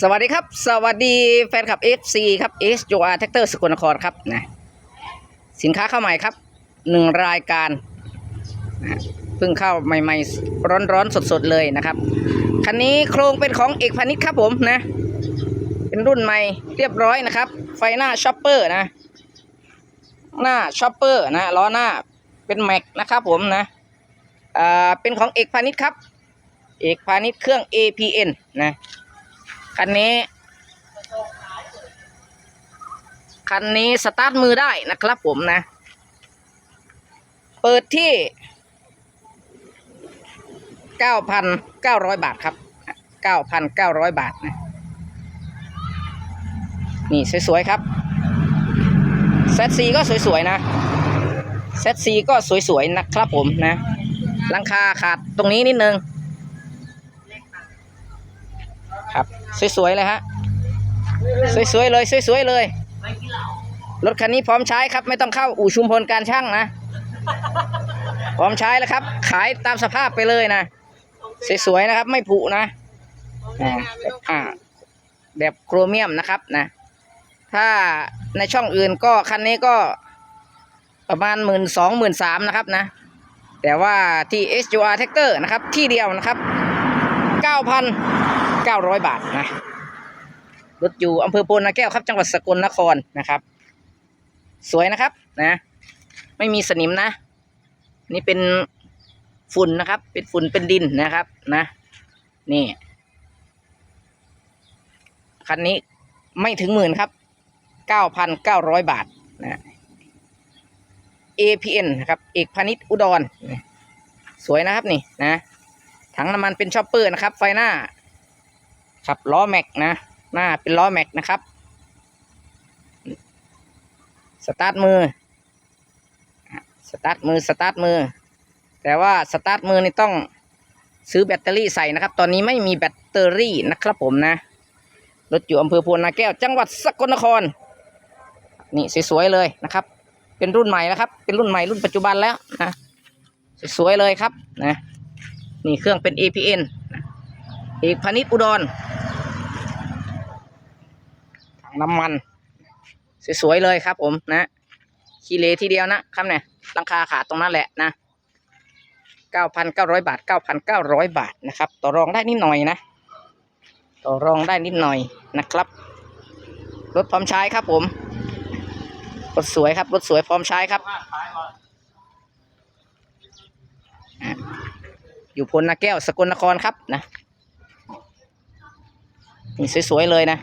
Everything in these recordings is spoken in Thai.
สวัสดีครับ สวัสดีแฟนคลับ FC ครับ s j o r Tractor สกลนครครับนะสินค้าเข้าใหม่ครับหนึ่งรายการนะเพิ่งเข้าใหม่ๆ ร้อนๆ สดๆ เลยนะครับ คันนี้โครงเป็นของเอกพานิชครับผมนะ เป็นรุ่นใหม่เรียบร้อยนะครับ ไฟหน้าช็อปเปอร์นะ หน้าช็อปเปอร์นะล้อหน้าเป็นแม็กนะครับผมนะอ่าเป็นของเอกพานิชครับ เอกพานิชเครื่อง APN นะ คันนี้ คันนี้สตาร์ทมือได้นะครับผมนะ เปิดที่9,900บาทครับ9,900บาทนะนี่สวยๆครับเซตซีก็สวยๆนะเซตซีก็สวยๆนะครับผมนะหลังคาขาดตรงนี้นิดนึง ครับ สวยๆเลยฮะ สวยๆเลยสวยๆเลย รถคันนี้พร้อมใช้ครับ ไม่ต้องเข้าอู่ชุมพลการช่างนะ พร้อมใช้แล้วครับ ขายตามสภาพไปเลยนะสวยๆนะครับ ไม่ผุนะอ่าแบบโครเมียมนะครับนะ ถ้าในช่องอื่นก็คันนี้ก็ประมาณหมื่นสองหมื่นสามนะครับนะ แต่ว่าที่ SUR Tractor นะครับ ที่เดียวนะครับเก้าพัน เก้าร้อยบาทนะรถอยู่อำเภอโพนนาแก้วครับ จังหวัดสกลนครนะครับ สวยนะครับนะ ไม่มีสนิมนะ นี่เป็นฝุ่นนะครับ เป็นฝุ่นเป็นดินนะครับนะ นี่คันนี้ไม่ถึงหมื่นครับเก้าพันเก้าร้อยบาทนะ APN นะครับเอกพาณิชย์อุดร สวยนะครับนี่นะ ถังน้ำมันเป็นชอปเปอร์นะครับ ไฟหน้า ครับล้อแม็กนะหน้าเป็นล้อแม็กนะครับสตาร์ทมือสตาร์ทมือสตาร์ทมือ แต่ว่าสตาร์ทมือนี่ต้องซื้อแบตเตอรี่ใส่นะครับ ตอนนี้ไม่มีแบตเตอรี่นะครับผมนะ รถอยู่อำเภอโพนนาแก้ว จังหวัดสกลนคร นี่สวยๆเลยนะครับ เป็นรุ่นใหม่แล้วครับ เป็นรุ่นใหม่รุ่นปัจจุบันแล้วนะ สวยๆเลยครับนะ นี่เครื่องเป็น APN น เอกพาณิชย์อุดรถังน้ำมัน สวยๆเลยครับผมนะคีเลทีเดียวนะครับเนี่ยราคาขาดตรงนั้นแหละนะ9,900บาท9,900บาทนะครับ ต่อรองได้นิดหน่อยนะ ต่อรองได้นิดหน่อยนะครับ รถพร้อมใช้ครับผม รถสวยครับ รถสวยพร้อมใช้ครับอะอยู่พลนาแก้วสกลนครครับนะ นี่สวยๆเลยนะ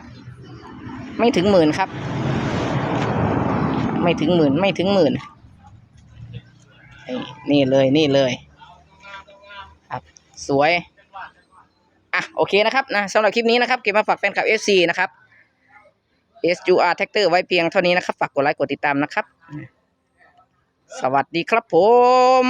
ไม่ถึงหมื่นครับ ไม่ถึงหมื่นไม่ถึงหมื่นนี่เลยนี่เลย ครับสวยอะโอเคนะครับนะสำหรับคลิปนี้นะครับ เก็บมาฝากแฟนคลับ FC นะครับ SUR Tractor ไว้เพียงเท่านี้นะครับ ฝากกดไลค์กดติดตามนะครับ สวัสดีครับผม